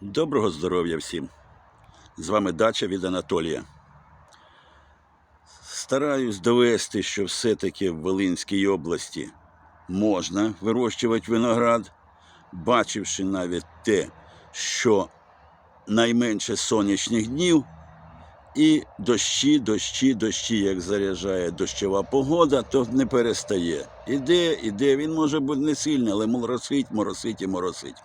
Доброго здоров'я всім! З вами дача від Анатолія. Стараюсь довести, що все-таки в Волинській області можна вирощувати виноград, бачивши навіть те, що найменше сонячних днів і дощі, дощі, дощі, як заряджає дощова погода, то не перестає. Іде, іде, він може бути не сильний, але моросить, моросить і моросить.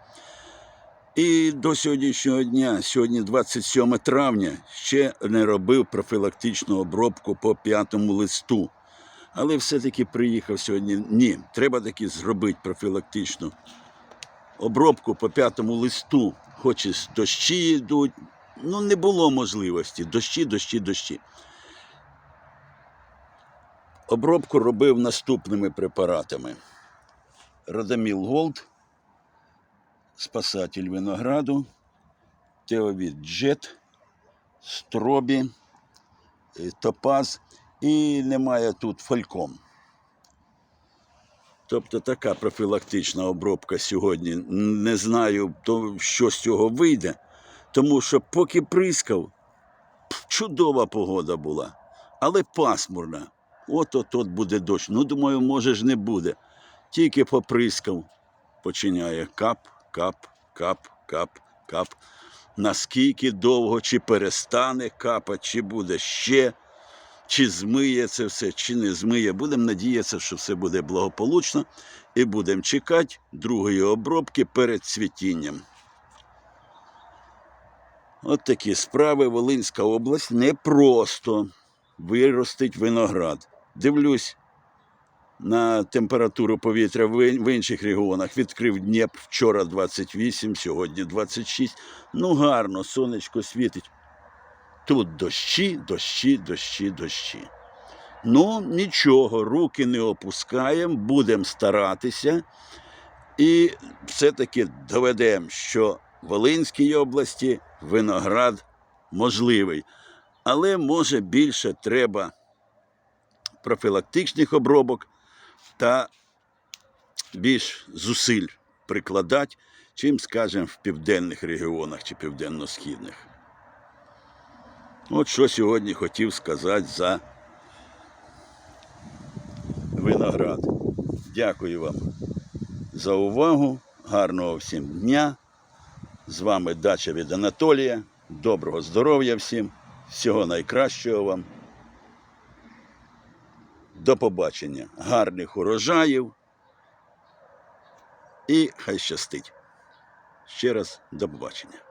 І до сьогоднішнього дня, сьогодні 27 травня, ще не робив профілактичну обробку по п'ятому листу. Але все-таки приїхав сьогодні. Ні, треба таки зробити профілактичну обробку по п'ятому листу. Хоч і дощі йдуть, ну не було можливості. Дощі, дощі, дощі. Обробку робив наступними препаратами: Радаміл Голд спасатель винограду, Теовід Джет, Стробі, е, Топаз і немає тут фальком. Тобто така профілактична обробка сьогодні. Не знаю, що з цього вийде, тому що поки прискав, чудова погода була, але пасмурна. От-от от буде дощ. Ну, думаю, може ж не буде. Тільки поприскав, починяє кап, кап, кап, кап, кап. Наскільки довго, чи перестане капати, чи буде ще, чи змиє це все, чи не змиє. Будемо надіятися, що все буде благополучно, і будемо чекати другої обробки перед цвітінням. От такі справи. Волинська область не просто виростить виноград. Дивлюсь, на температуру повітря в інших регіонах. Відкрив Дніпр вчора 28, сьогодні 26. Ну гарно, сонечко світить. Тут дощі, дощі, дощі, дощі. Ну, нічого, руки не опускаємо, будемо старатися. І все-таки доведемо, що в Волинській області виноград можливий. Але може більше треба профілактичних обробок та більш зусиль прикладати, чим, скажімо, в південних регіонах чи південно-східних. От що сьогодні хотів сказати за виноград. Дякую вам за увагу. Гарного всім дня. З вами дача від Анатолія. Доброго здоров'я всім, всього найкращого вам. До побачення. Гарних урожаїв. І хай щастить. Ще раз до побачення.